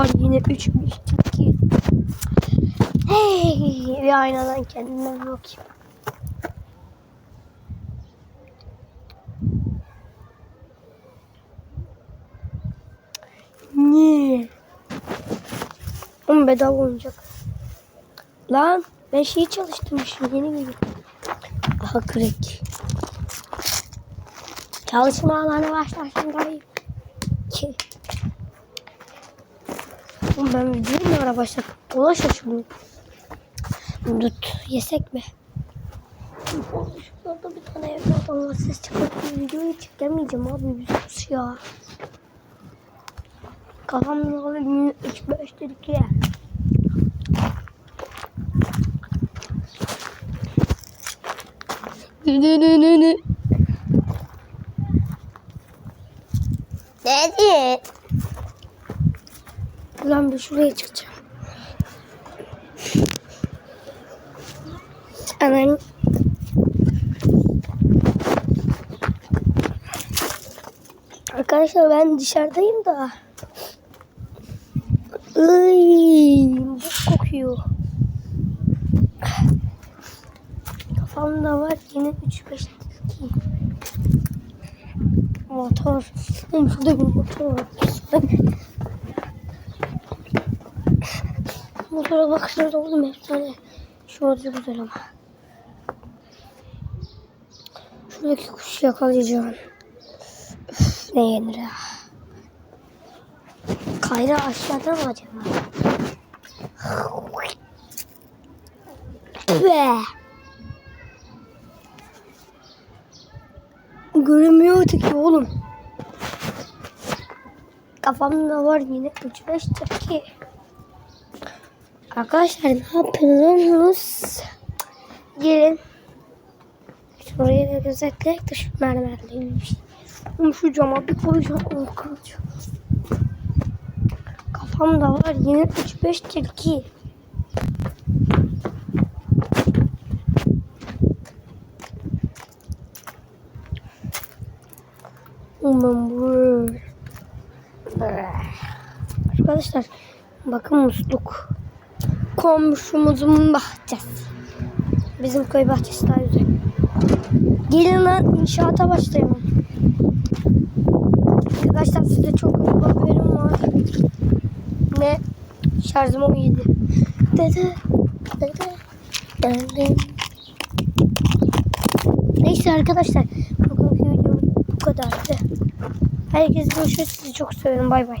var yine 3 2 Hey, bir aynadan kendime bir bakayım. Niye? Oğlum bedava oyuncak. Lan ben şeyi çalıştırmışım yeni gibi. Aha crack. Çalışma alanı başlasın gayet. Oğlum ben videoyu mu ara başladım? Ona şaşırdım. Dut yesek mi? Şurada bir tane adam var ses çıkartıyor. Videoyu çekemeyeceğim abi bir sus ya. Kafamda alayım 3 5 dedik ya. Dedi. Lan bir şuraya çıkacağım. Hemen Arkadaşlar ben dışarıdayım da. Iy, buz kokuyor. Kafamda var yine 3-5 Motor. Şurada bir motor var. Motora bakışları oğlum efsane. Şu orada güzel ama. Şuradaki kuşu yakalayacağım. Üf, ne yenir ya? Kayra aşağıda mı acaba? Be. Görünmüyor ki oğlum. Kafamda var yine 3-5 tepki. Arkadaşlar ne yapıyorsunuz? Gelin. Şuraya da gözetleyek de şu mermerliymiş. Şu cama bir koyacağım kıracağım. Kafamda var yine 3-5 tilki. Umarım böyle. Arkadaşlar bakın musluk. Komşumuzun bahçesi. Bizim köy bahçesi daha güzel. Gelin lan inşaata başlayalım. Arkadaşlar size çok bir haberim var. Ne? Şarjım 17. Dede. Dede. Dede. Neyse arkadaşlar. Bugünkü video bu kadardı. Herkese görüşürüz. Sizi çok seviyorum. Bay bay.